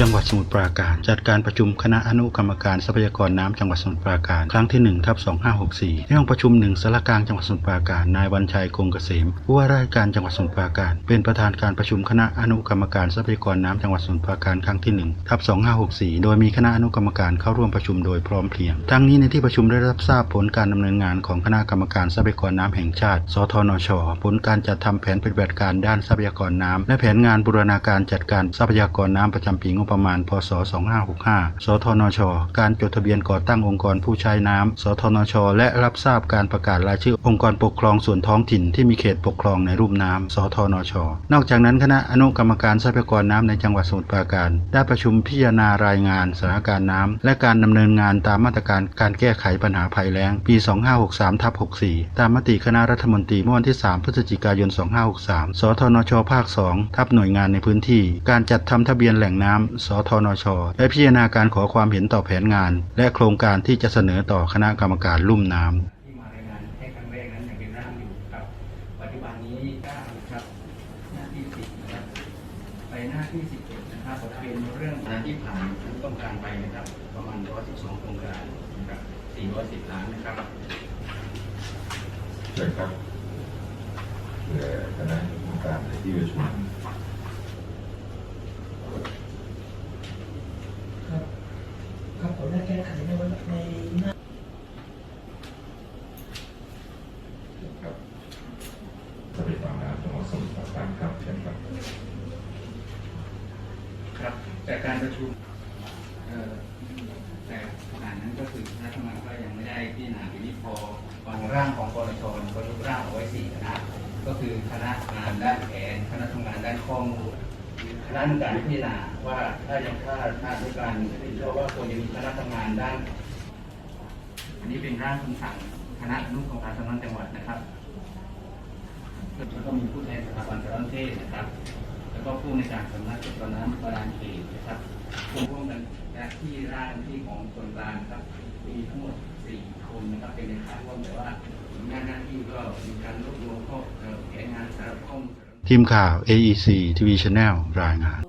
จังหวัดสมุทรปราการ จัดการประชุมคณะอนุกรรมการทรัพยากรน้ำจังหวัดสมุทรปราการ ครั้งที่1ทับ2564 ที่ห้องประชุมหนึ่งสารกลางจังหวัดสมุทรปราการ นายวันชัยคงเกษมผู้ว่าราชการจังหวัดสมุทรปราการ เป็นประธานการประชุมคณะอนุกรรมการทรัพยากรน้ำจังหวัดสมุทรปราการครั้งที่1ทับ2564 โดยมีคณะอนุกรรมการเข้าร่วมประชุมโดยพร้อมเพรียง ทั้งนี้ในที่ประชุมได้รับทราบผลการดำเนินงานของคณะกรรมการทรัพยากรน้ำแห่งชาติ สทนช ผลการจัดทำแผนปฏิบัติการด้านทรัพยากรน้ำและแผนงานบูรณาการจัดการทรัพยากรน้ำประจำปีงบประมาณ พศ 2565 สทนช การจดทะเบียนก่อตั้งองค์กรผู้ใช้น้ำ สทนช และรับทราบการประกาศรายชื่อองค์กรปกครองส่วนท้องถิ่นที่มีเขตปกครองในรูปน้ำ สทนช นอกจากนั้นคณะอนุกรรมการทรัพยากรน้ำในจังหวัดสมุทรปราการ ได้ประชุมพิจารณารายงานสถานการณ์น้ำและการดำเนินงานตามมาตรการการแก้ไขปัญหาภัยแล้ง ปี 2563ทับ64 ตามมติคณะรัฐมนตรีเมื่อวันที่ 3 พฤศจิกายน 2563 สทนช ภาค 2 ทับหน่วยงานในพื้นที่ การจัดทำทะเบียนแหล่งน้ำสทนชและพิจารณาการขอความเห็นต่อแผนงาน และโครงการที่จะเสนอต่อคณะกรรมการลุ่มน้ำที่มารายงานให้ครั้งแรกนั้นยังเป็นร่างอยู่ครับปัจจุบันนี้ร่างครับหน้าที่สิบนะครับไปหน้าที่สิบเอ็ดนะครับเป็นเรื่องงานที่ผ่านผู้ต้องการไปนะครับประมาณร้อยสิบสองโครงการนะครับสี่ร้อยสิบล้านนะครับเชิญครับเพื่อคณะกรรมการในที่ประชุม ครับครับผมได้แก้ไขในวันในหน้า ครับ ทรัพยากรน้ำจังหวัดสมุทรปราการครับเชิญครับครับจากการประชุมแต่ขณะนั้นก็คือคณะทำงานก็ยังไม่ได้พิจารณาทีนี้พอวางร่างของกรชนก็ยกร่างเอาไว้สี่คณะก็คือคณะงานด้านแผนคณะทำงานด้านข้อมูลคณะกรรมการพิจารณาว่าถ้ายังถ้าถ้าด้วยการเพราะว่าควรจะมีคณะทำงานด้าน อันนี้เป็นร่างคำสั่งคณะอนุกรรมการสำนักจังหวัดนะครับ แล้วก็มีผู้แทนสถาบันสารเทศนะครับ แล้วก็ผู้ในการสำนักตุนนั้นประดานเขตนะครับรวมร่วมกันที่ร่างที่ของส่วนกลางครับ มีทั้งหมดสี่คนนะครับ เป็นในข่ายร่วมแต่ว่าหน้านหน้าที่ก็มีการรวบรวมข้อแผนงานสำหรับข้อมูลทีมข่าว AEC TV Channel รายงาน